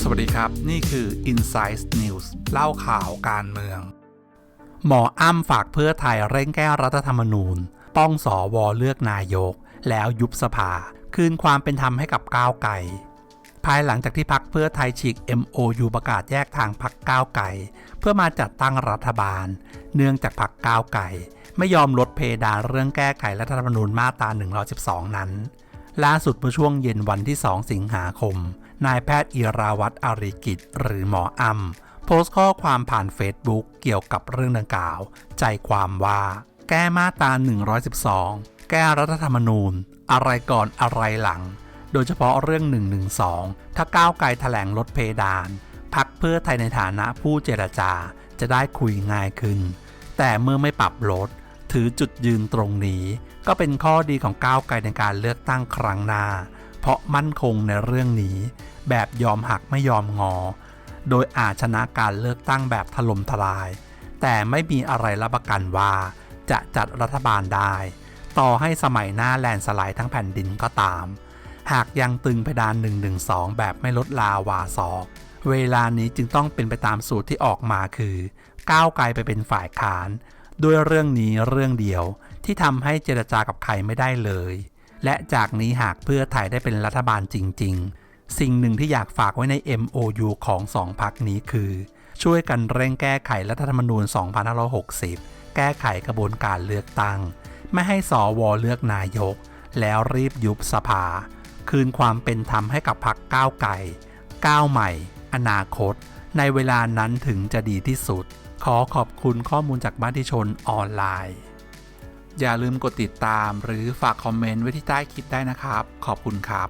สวัสดีครับ นี่คือ Insight News เล่าข่าวการเมือง หมออ้ำฝากเพื่อไทยเร่งแก้รัฐธรรมนูญ ป้องสอวอเลือกนายก แล้วยุบสภา คืนความเป็นธรรมให้กับก้าวไกลภายหลังจากที่พักเพื่อไทยฉีก MOU ประกาศแยกทางพักก้าวไกลเพื่อมาจัดตั้งรัฐบาล เนื่องจากพักก้าวไกล ไม่ยอมลดเพดานเรื่องแก้ไขรัฐธรรมนูญมาตรา 112 นั้น ล่าสุดเมื่อช่วงเย็นวันที่ 2 สิงหาคม นายแพทย์อิราวัตรอาริกิจ หรือหมออัมโพสต์ข้อความผ่านเฟซบุ๊กเกี่ยวกับเรื่องดังกล่าว ใจความว่า แก้มาตรา 112 แก้รัฐธรรมนูญ อะไรก่อนอะไรหลัง โดยเฉพาะเรื่อง 112 ถ้าก้าวไกลแถลงลดเพดาน พักเพื่อไทยในฐานะผู้เจรจาจะได้คุยง่ายขึ้น แต่เมื่อไม่ปรับลด ถือจุดยืนตรงนี้ ก็เป็นข้อดีของก้าวไกลในการเลือกตั้งครั้งหน้า เพราะมั่นคงในเรื่องนี้ แบบยอมหักไม่ยอมงอ โดยอาจชนะการเลือกตั้งแบบถล่มทลาย แต่ไม่มีอะไรรับประกันว่า จะจัดรัฐบาลได้ ต่อให้สมัยหน้าแลนสไลด์ทั้งแผ่นดินก็ตาม หากยังตึงเพดาน 112 แบบไม่ลดลาวาศอกเวลานี้จึงต้องเป็นไปตามสูตรที่ออกมาคือ ก้าวไกลไปเป็นฝ่ายค้าน ด้วยเรื่องนี้เรื่องเดียวที่ทำให้เจรจากับใครไม่ได้เลย และจากนี้หากเพื่อไทยได้เป็นรัฐบาลจริง ๆ สิ่งหนึ่งที่อยากฝากไว้ใน MOU ของสองพักนี้คือ ช่วยกันเร่งแก้ไขรัฐธรรมนูญ 2560 แก้ไขกระบวนการเลือกตั้ง ไม่ให้สอวอเลือกนายก แล้วรีบยุบสภา คืนความเป็นธรรมให้กับพรรคก้าวไก่ ก้าวใหม่ อนาคต ในเวลานั้นถึงจะดีที่สุด ขอขอบคุณข้อมูลจากบ้านที่ชนออนไลน์ อย่าลืมกดติดตามหรือฝากคอมเมนต์ไว้ที่ใต้คลิปได้นะครับ ขอบคุณครับ